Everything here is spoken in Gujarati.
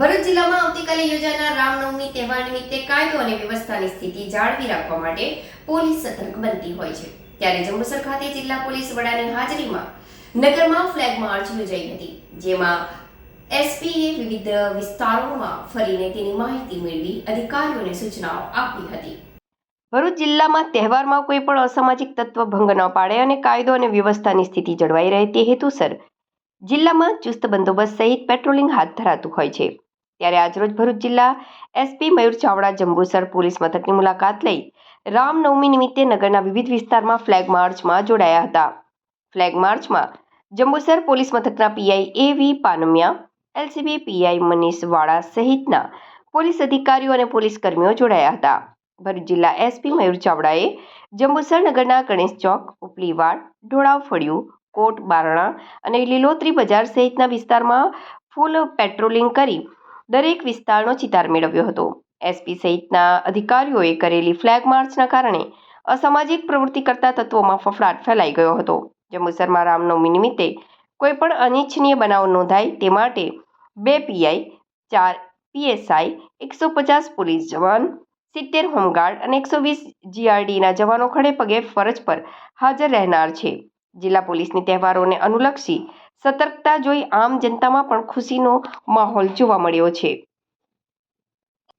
ભરૂચ જિલ્લામાં આવતીકાલે યોજાનાર રામનવમી તહેવાર નિમિત્તે કાયદો અને વ્યવસ્થાની સ્થિતિ જાળવી રાખવા માટે પોલીસ સતર્ક બનતી હોય છે. ત્યારે જંબુસર ખાતે જિલ્લા પોલીસ વડાની હાજરીમાં નગરમાં ફ્લેગ માર્ચ યોજાઈ હતી, જેમાં એસપીએ વિવિધ વિસ્તારોમાં ફરીને તેની માહિતી મેળવી, અધિકારીઓને સૂચનાઓ આપી હતી. ભરૂચ જિલ્લામાં તહેવારમાં કોઈ પણ અસામાજિક તત્વ ભંગ ન પાડે અને કાયદો અને વ્યવસ્થાની સ્થિતિ જળવાઈ રહે તે હેતુસર જિલ્લામાં ચુસ્ત બંદોબસ્ત સહિત પેટ્રોલિંગ હાથ ધરાતું હોય છે. ત્યારે આજરોજ ભરૂચ જિલ્લા એસપી મયુર ચાવડા જંબુસર પોલીસ મથકની મુલાકાત લઈ રામનવમી નિમિત્તે નગરના વિવિધ વિસ્તારમાં ફ્લેગ માર્ચમાં જોડાયા હતા. ફ્લેગ માર્ચમાં જંબુસર પોલીસ મથકના PI A V Panmiya LCB PI Manish Vala સહિતના પોલીસ અધિકારીઓ અને પોલીસ કર્મીઓ જોડાયા હતા. ભરૂચ જિલ્લા એસપી મયુર ચાવડાએ જંબુસર નગરના ગણેશ ચોક, ઉપલીવાડ, ઢોળાવ ફળિયું, કોટ બારણા અને લીલોતરી બજાર સહિતના વિસ્તારમાં ફૂલ પેટ્રોલિંગ કરી દરેક વિસ્તારનો ચિતાર મેળવ્યો હતો. એસપી સહિતના અધિકારીઓએ કરેલી ફ્લેગ માર્ચના કારણે અસામાજિક પ્રવૃત્તિ કરતા તત્વોમાં ફફડાટ ફેલાઈ ગયો હતો. જંબુસરમાં રામનવમી નિમિત્તે કોઈ પણ અનિચ્છનીય બનાવ નોંધાય તે માટે બે પીઆઈ ચાર પીએસઆઈ એકસો પચાસ પોલીસ જવાન, સિત્તેર હોમગાર્ડ અને એકસો વીસ જીઆરડીના જવાનો ખડે પગે ફરજ પર હાજર રહેનાર છે. જિલ્લા પોલીસની તહેવારોને અનુલક્ષી સતર્કતા જોઈ આમ જનતામાં પણ ખુશીનો માહોલ જોવા મળ્યો છે.